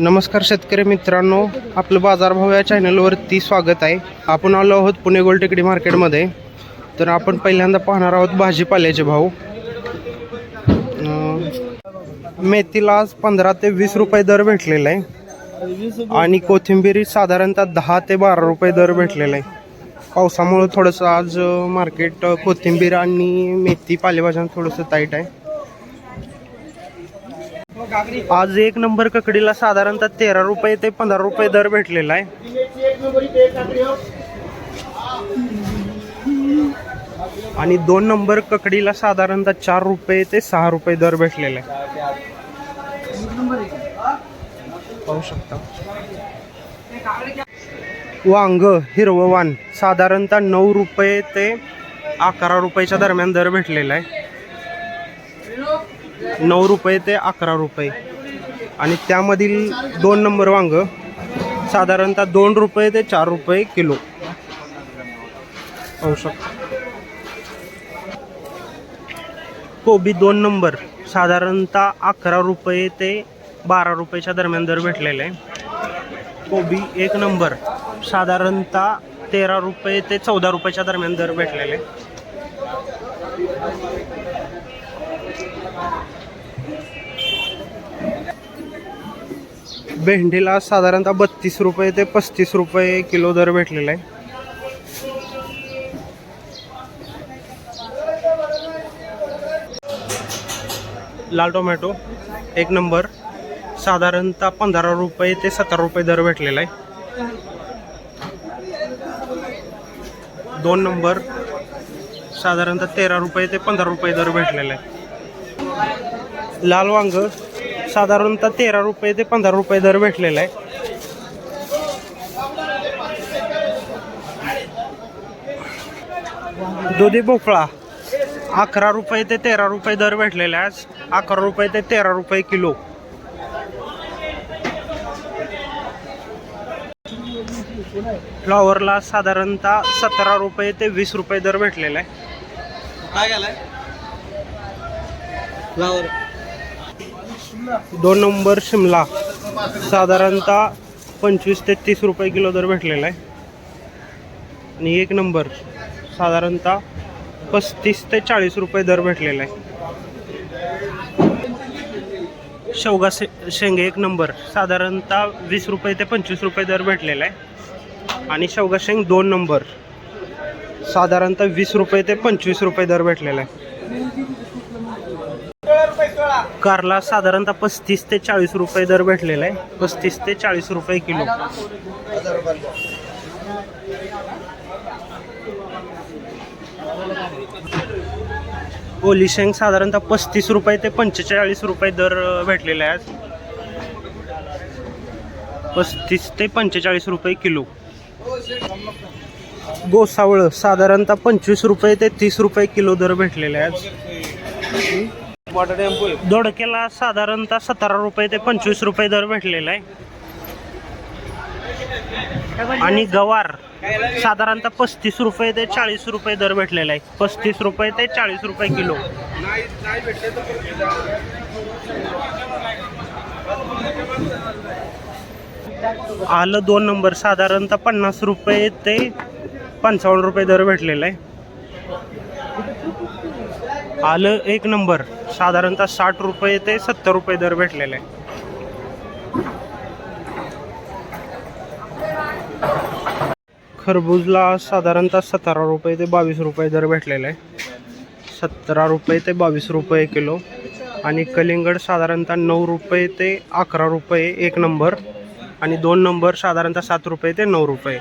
नमस्कार शेतकरी मित्रांनो आपलं बाजारभाव या चॅनलवरती स्वागत आहे. आपण आलो आहोत पुणे गोल टेकडी मार्केटमध्ये. तर आपण पहिल्यांदा पाहणार आहोत भाजीपाल्याचे भाव. मेथीला आज पंधरा ते वीस रुपये दर भेटलेला आहे. आणि कोथिंबीरी साधारणतः दहा ते बारा रुपये दर भेटलेला आहे. पावसामुळं थोडंसं आज मार्केट कोथिंबीर आणि मेथी पालेभाज्यांना थोडंसं टाईट आहे. आज एक नंबर ककडीला साधारणतः तेरा रुपये ते पंधरा रुपये दर भेटलेला आहे. आणि दोन नंबर ककडीला साधारणतः चार रुपये ते सहा रुपये दर भेटलेला आहे. पाहू शकता. वांग हिरवं वाण साधारणतः नऊ रुपये ते अकरा रुपयाच्या दरम्यान दर भेटलेला आहे. नऊ रुपये ते अकरा रुपये. आणि त्यामधील दोन नंबर वांग साधारणतः दोन रुपये ते चार रुपये किलो. पाहू शकता. कोबी दोन नंबर साधारणतः अकरा रुपये ते बारा रुपयाच्या दरम्यान दर भेटलेला आहे. कोबी एक नंबर साधारणतः तेरा रुपये ते चौदा रुपयाच्या दरम्यान दर भेटलेले भेंडीला साधारणतः बत्तीस रुपये ते पस्तीस रुपये किलो दर भेटलेला आहे. लाल टोमॅटो एक नंबर. साधारणतः पंधरा रुपये ते सतरा रुपये दर भेटलेला आहे. दोन नंबर. साधारणतः तेरा रुपये ते पंधरा रुपये दर भेटलेला आहे. लाल वांग साधारणतः तेरा रुपये ते पंधरा रुपये दर भेटलेला आहे. दुधी भोपळा अकरा रुपये ते तेरा रुपये दर भेटलेला आहे. आज अकरा रुपये ते तेरा रुपये किलो. फ्लॉवरला साधारणतः सतरा रुपये ते वीस रुपये दर भेटलेला आहे. काय दोन नंबर शिमला. साधारणतः पंचवीस ते तीस रुपये किलो दर भेटलेला आहे. आणि एक नंबर साधारणतः पस्तीस ते चाळीस रुपये दर भेटलेला आहे. शेवगा से शेंगे एक नंबर साधारणतः वीस रुपये ते पंचवीस रुपये दर भेटलेला आहे. आणि शेवगा शेंग दोन नंबर साधारणतः वीस रुपये ते पंचवीस रुपये दर भेटलेला आहे. कारला साधारणतः पस्तीस ते चाळीस रुपये दर भेटलेला आहे. पस्तीस ते चाळीस रुपये किलो. ओली शेंग साधारणतः पस्तीस रुपये ते पंचेचाळीस रुपये दर भेटलेला आहे आज पस्तीस ते पंचेचाळीस रुपये किलो. गोसावळ साधारणतः पंचवीस रुपये ते तीस रुपये किलो दर भेटलेला आहे आज धोडकेला टेम्पो आहे. साधारणतः सतरा रुपये ते पंचवीस रुपये दर भेटलेला आहे. आणि गवार साधारणतः पस्तीस रुपये ते चाळीस रुपये दर भेटलेला आहे. पस्तीस रुपये ते चाळीस रुपये किलो. नाही नाही भेटले तर आलं दोन नंबर साधारणतः पन्नास रुपये ते पंचावन्न रुपये दर भेटलेला आहे. आलं एक नंबर. साधारणतः साठ रुपये ते सत्तर रुपये दर भेटलेला. आहे खरबूजला साधारणतः सतरा रुपये ते बावीस रुपये दर भेटलेला. आहे सतरा रुपये ते बावीस रुपये किलो. आणि कलिंगड साधारणतः नऊ रुपये ते अकरा रुपये एक नंबर. आणि दोन नंबर साधारणतः सात रुपये ते नऊ रुपये.